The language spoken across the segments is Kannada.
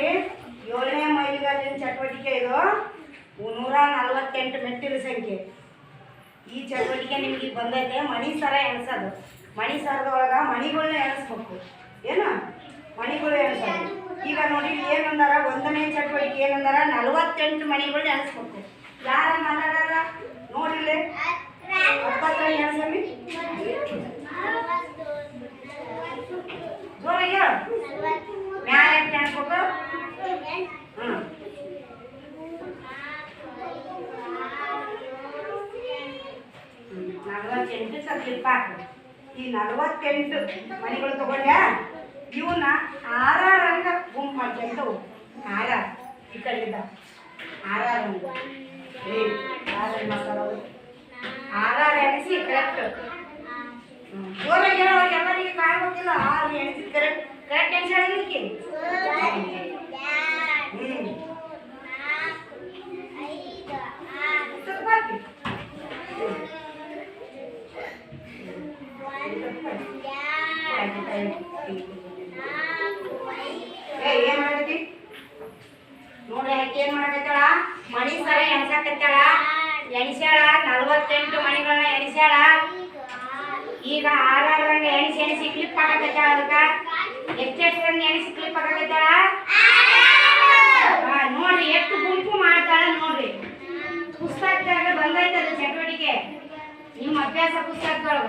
ನೋಡಿ ಏಳನೇ ಮೈಲಿಗಾಲಿನ ಚಟುವಟಿಕೆ ಇದು. ನೂರ ನಲ್ವತ್ತೆಂಟು ಮೆಟ್ಟಿಲು ಸಂಖ್ಯೆ. ಈ ಚಟುವಟಿಕೆ ನಿಮ್ಗೆ ಬಂದೈತೆ. ಮಣಿ ಸರ ಎಣಸೋದು. ಮಣಿ ಸರದೊಳಗೆ ಮಣಿಗಳನ್ನ ಎಣಿಸ್ಬೇಕು. ಏನು? ಮಣಿಗಳು ಎಣಿಸೋದು. ಈಗ ನೋಡಿ ಏನಂದಾರ? ಒಂದನೇ ಚಟುವಟಿಕೆ ಏನಂದಾರ? ನಲವತ್ತೆಂಟು ಮಣಿಗಳನ್ನ ಎಣಿಸ್ಬೇಕು. ಯಾರ ಮಾತಾಡಲ್ಲ ನೋಡಿಲ್ಲ ಹತ್ತತ್ರ ಎಣಿಸಮಿ ಜೋರಾಗಿ ಹೇಳು ಮ್ಯಾಲ ಎಷ್ಟು ಎಣಿಸ್ಬೇಕು ಹ್ಞೂ ನಲವತ್ತೆಂಟು ಸಬ್ಲಿಪ್ ಹಾಕು ಈ ನಲವತ್ತೆಂಟು ಮಣಿಗಳು ತಗೊಂಡ್ಯಾ? ಇವನ್ನ ಆರಾರಂಗ ಗುಂಪು ಮಾಡ್ಕೊಂತ ಆರ, ಈ ಕಡೆಯಿಂದ. ಆರಾರಂಗ. ಆರಾರ ಮಸಾಲ ಆರಾರ ಎಣಿಸಿ ಕರೆಕ್ಟ್ ಜೋರಾಗಿ ಹೇಳೋ ಎಲ್ಲರಿಗೆ ಕಾಣ್ಬೇಕಿಲ್ಲ. ಆರು ಎಣಿಸಿ ಕರೆಕ್ಟ್ ಕರೆಕ್ಟ್ ಎಣಿಸಿ ಹೇಳಿಕ್ಕೆ ಏನ್ ಮಾಡಕತ್ತಿ ನೋಡಿ ಆಕೆ ಏನ್ ಮಾಡಕತ್ತಾಳ ಮಣಿ ಸರ ಎಣ್ಸಾಕತ್ತಾಳ ಎಣಿಸ್ಯಾಳ ನಲ್ವತ್ತೆಂಟು ಮಣಿಗಳನ್ನ ಎಣಿಸ್ಯಾಳ ಈಗ ಆರಾರಂಗ ಎಣಿಸಿ ಎಣಿಸಿ ಕ್ಲಿಪ್ ಹಾಕಕತ್ತಾಳ ಅದಕ್ಕ ಎಷ್ಟೆಷ್ಟು ರಂಗ ಎಣಿಸಿ ಕ್ಲಿಪ್ ಹಾಕಕತ್ತಾಳ ನೋಡ್ರಿ, ಎಷ್ಟು ಗುಂಪು ಮಾಡ್ತಾಳ ನೋಡ್ರಿ. ಪುಸ್ತಕದಾಗ ಬಂದೈತೆ ಅದು ಚಟುವಟಿಕೆ. ನಿಮ್ಮ ಅಭ್ಯಾಸ ಪುಸ್ತಕದೊಳಗ.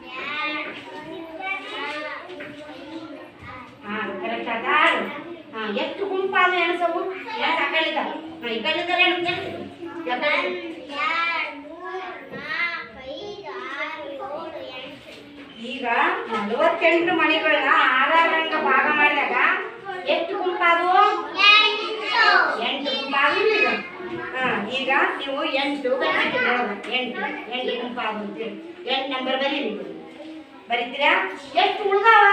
ಎಷ್ಟು ಗುಂಪಾದ ಎಣಸವು ಎರಡು ಈ ಕಡೆದಾರೆ ಯಾಕಡೆ ಈಗ ನಲವತ್ತೆಂಟು ಮಣಿಗಳನ್ನ ಆರಾರಂಗ ಭಾಗ ಮಾಡಿದಾಗ ಎಷ್ಟು ಗುಂಪಾದವು? ಎಂಟು ಗುಂಪಾದವು ಈಗ. ನೀವು ಎಂಟು ಎಂಟು ಎಂಟು ಗುಂಪಾದವು ಎಂಟು ನಂಬರ್ ಬರೀರಿ. ಬರೀತೀರಾ? ಎಷ್ಟು ಉಳ್ದಾವ?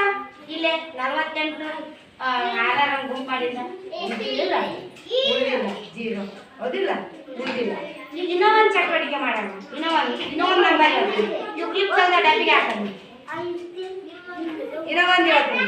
ಇಲ್ಲೇ ನಲವತ್ತೆಂಟು. ಆರಾರಂಗ ಗುಂಪು ಮಾಡಿಲ್ಲ ಉಳಿದಿಲ್ಲ ಜೀರೋ. ಹೌದಿಲ್ಲ? ಉಳಿದಿಲ್ಲ ಈಗ ಇನ್ನೂ ಒಂದು ಚಟುವಟಿಕೆ ಮಾಡೋಣ. ಇನ್ನೂ ಒಂದು ಇನ್ನೂ ಒಂದು ನಂಬರ್ ಹೇಳ್ತೀನಿ. ಇವು ಕ್ಲಿಪ್ ತಂದ ಡಬ್ಬಿಗೆ ಹಾಕೋಣ ಇನ್ನೂ ಒಂದು ಹೇಳ್ತೀನಿ.